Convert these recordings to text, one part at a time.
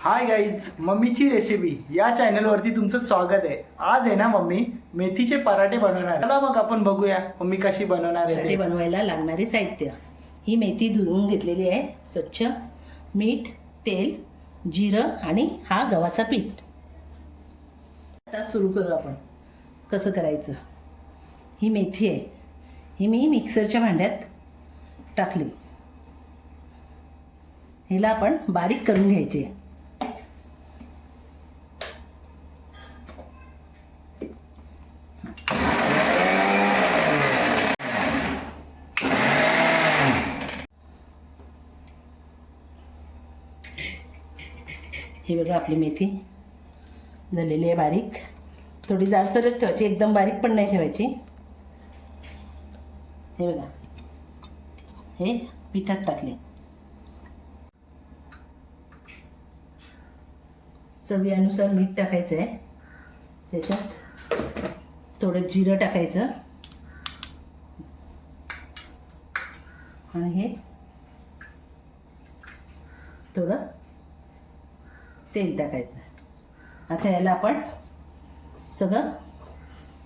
Hi guys मम्मीची recipe या चॅनलवरती तुमचं स्वागत आहे. आज आहे ना मम्मी मेथीचे पराठे बनवणार चला मग आपण बघूया मम्मी कशी बनवणार आहे पराठे बनवायला लागणारे साहित्य. ही मेथी धुवून घेतलेली आहे. स्वच्छ मीठ तेल जिरं आणि हा गव्हाचा पीठ. आता सुरू करू आपण. कसं करायचं? ही मेथी आहे. ही मी मिक्सरच्या भांड्यात टाकली. हिला आपण बारीक करून घ्यायची आहे ही बघा आपली मेथी झालेली आहे बारीक. थोडी जाडसरच ठेवायची एकदम बारीक पण नाही ठेवायची. हे बघा. हे पिठात टाकले. चवीनुसार मीठ टाकायचं आहे. त्याच्यात थोडं जिरं टाकायचं. आणि हे थोडं तेल टाकायचं. आता याला आपण सगळं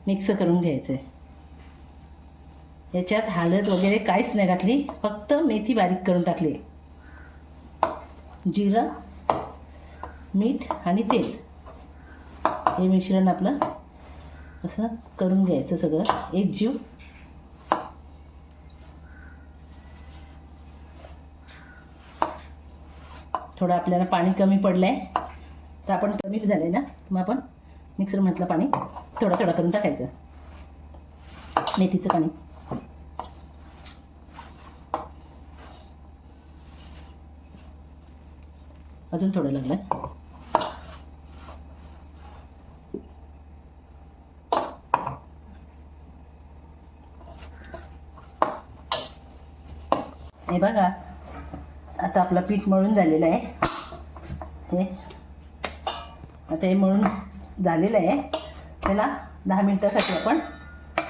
मिक्स करून घ्यायचं आहे याच्यात हळद वगैरे काहीच नाही टाकली फक्त मेथी बारीक करून टाकली. जिरं मीठ आणि तेल. हे मिश्रण आपलं असं करून घ्यायचं सगळं. एक जीव. थोडं आपल्याला पाणी कमी पडलं आहे तर आपण कमी झालं आहे ना मग आपण मिक्सरमधलं पाणी थोडं थोडं करून टाकायचं. मेथीचं पाणी. अजून थोडं लागलं. हे बघा आता आपलं पीठ मळून झालेलं आहे. हे आता हे मळून झालेलं आहे. त्याला दहा मिनटासाठी आपण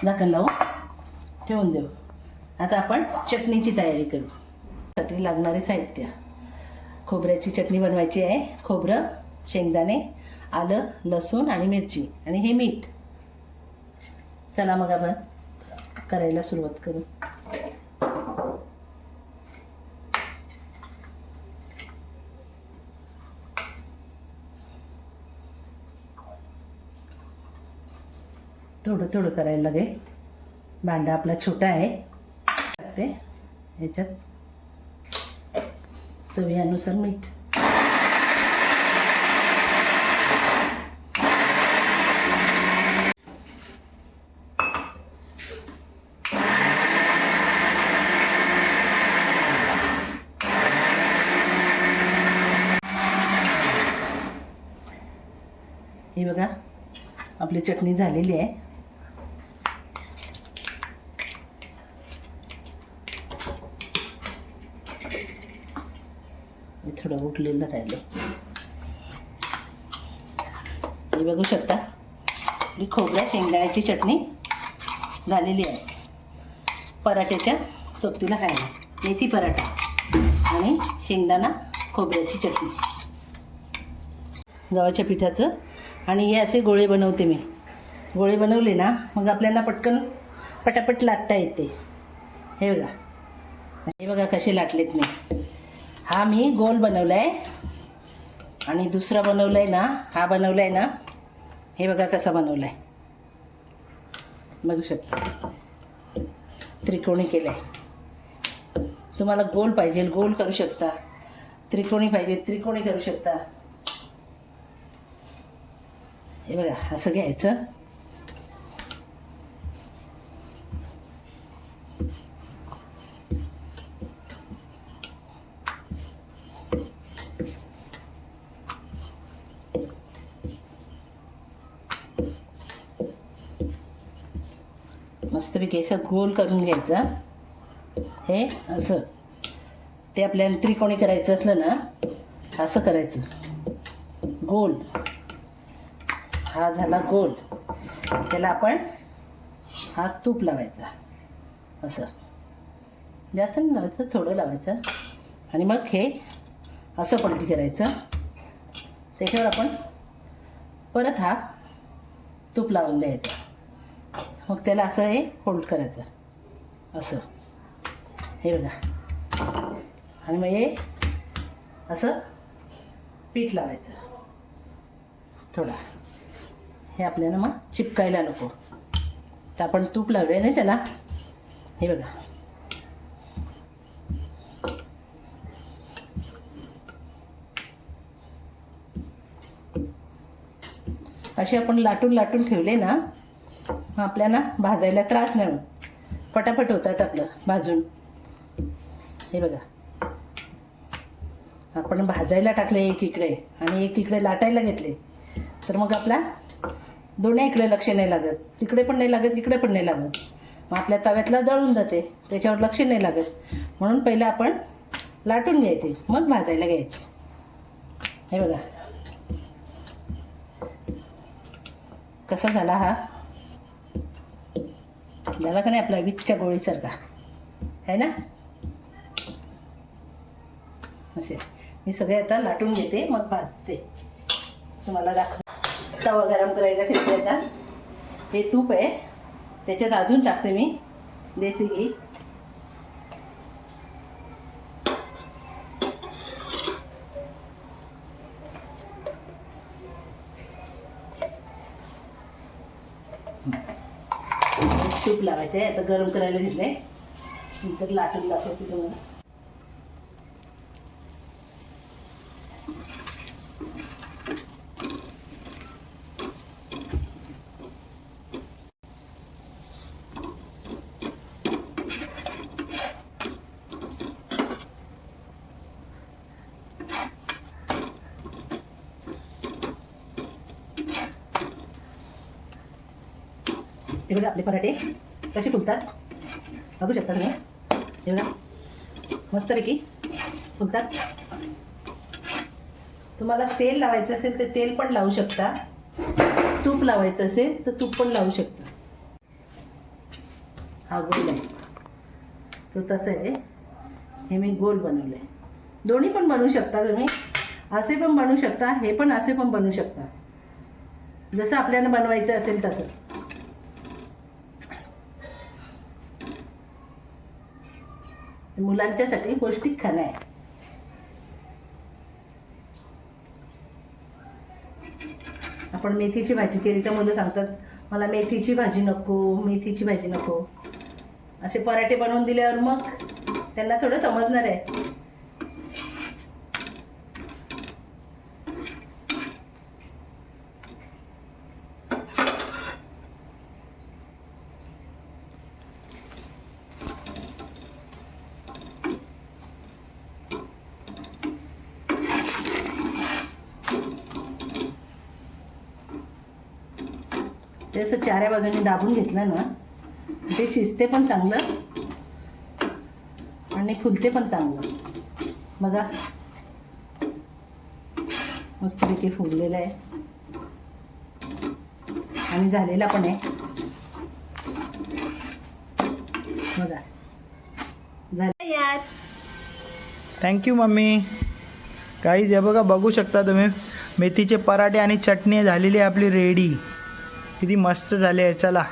झाकण लावून ठेवून देऊ. आता आपण चटणीची तयारी करू. साठी लागणारे साहित्य. खोबऱ्याची चटणी बनवायची आहे. खोबरं शेंगदाणे आलं लसूण आणि मिरची आणि हे मीठ. चला मग आपण करायला सुरुवात करू. थोडं थोडं करायला लागेल. भांडा आपला छोटा आहे. टाकते ह्याच्यात चवीनुसार मीठ. हे बघा आपली चटणी झालेली आहे हे थोडं उठलेलं राहिले. हे बघू शकता. ही खोबऱ्या शेंगदाण्याची चटणी झालेली आहे. पराठ्याच्या सोबतीला खायला मेथी पराठा आणि शेंगदाणा खोबऱ्याची चटणी. गव्हाच्या पिठाचं. आणि हे असे गोळे बनवते मी. गोळे बनवले ना मग आपल्याला पटकन पटापट लाटता येते. हे बघा. हे बघा कसे लाटलेत मी. हा मी गोल बनवला आहे आणि दुसरा बनवला आहे ना हा बनवला आहे ना हे बघा कसा बनवला आहे बघू शकता. त्रिकोणी केलं आहे तुम्हाला गोल पाहिजे गोल करू शकता. त्रिकोणी पाहिजे त्रिकोणी करू शकता. हे बघा असं घ्यायचं. मस्तपैकी असं गोल करून घ्यायचं. हे असं. ते आपल्याला त्रिकोणी करायचं असलं ना असं करायचं. गोल हा झाला गोल त्याला आपण हा तूप लावायचा. असं. जास्त नाही लावायचं थोडं लावायचं. आणि मग हे असं पलटी करायचं. त्याच्यावर आपण परत हा तूप लावून द्यायचा. मग त्याला असं हे होल्ड करायचं. असं. हे बघा. आणि मग हे असं पीठ लावायचं. थोडा. हे आपल्याला मग चिपकायला नको. तर आपण तूप लावले ना त्याला? हे बघा. असे आपण लाटून लाटून ठेवले ना मग आपल्याला भाजायला त्रास नाही होत. पटापट होतात आपलं भाजून. हे बघा. आपण भाजायला टाकले एक इकडे आणि एक इकडे लाटायला घेतले. तर मग आपला दोन्ही इकडे लक्ष नाही लागत. तिकडे पण नाही लागत इकडे पण नाही लागत. मग आपल्या तव्यातला जळून जाते. त्याच्यावर लक्ष नाही लागत. म्हणून पहिलं आपण लाटून घ्यायचे. मग भाजायला घ्यायचे. हे बघा. कसा झाला हा? आपल्याला का नाही? आपला विटच्या गोळीसारखा. आहे ना? असे. मी सगळे आता लाटून घेते मग भाजते. तुम्हाला दाखव तवा गरम करायला ठेवते आता. हे तूप आहे. त्याच्यात अजून टाकते मी. देसी घी. तूप लावायचं आहे आता गरम करायला घेतलंय. नंतर लाटून दाखवते तुम्हाला. हे बघा आपले पराठे कसे फुलतात. बघू शकता तुम्ही. हे बघा मस्तपैकी फुलतात. तुम्हाला तेल लावायचं असेल तर तेल पण लावू शकता. तूप लावायचं असेल तर तूप पण लावू शकता. हा गोल आहे तो तसं आहे. हे मी गोल बनवलं आहे दोन्ही पण बनवू शकता तुम्ही. असे पण बनवू शकता हे पण असे पण बनवू शकता. जसं आपल्याला बनवायचं असेल तसं. मुलांच्यासाठी पौष्टिक खाणं आहे. आपण मेथीची भाजी केली तर मुलं सांगतात मला मेथीची भाजी नको मेथीची भाजी नको. असे पराठे बनवून दिल्यावर मग त्यांना थोडं समजणार आहे. ते असं चाऱ्या बाजूने दाबून घेतलं ना ते शिजते पण चांगलं आणि फुलते पण चांगलं. बघा. मस्तपैकी फुगलेलं आहे. आणि झालेला पण आहे. बघा. झालं. यार थँक्यू मम्मी. काही जे बघा बघू शकता तुम्ही. मेथीचे पराठे आणि चटणी झालेली आहे आपली रेडी किती मस्त झाले आहे चला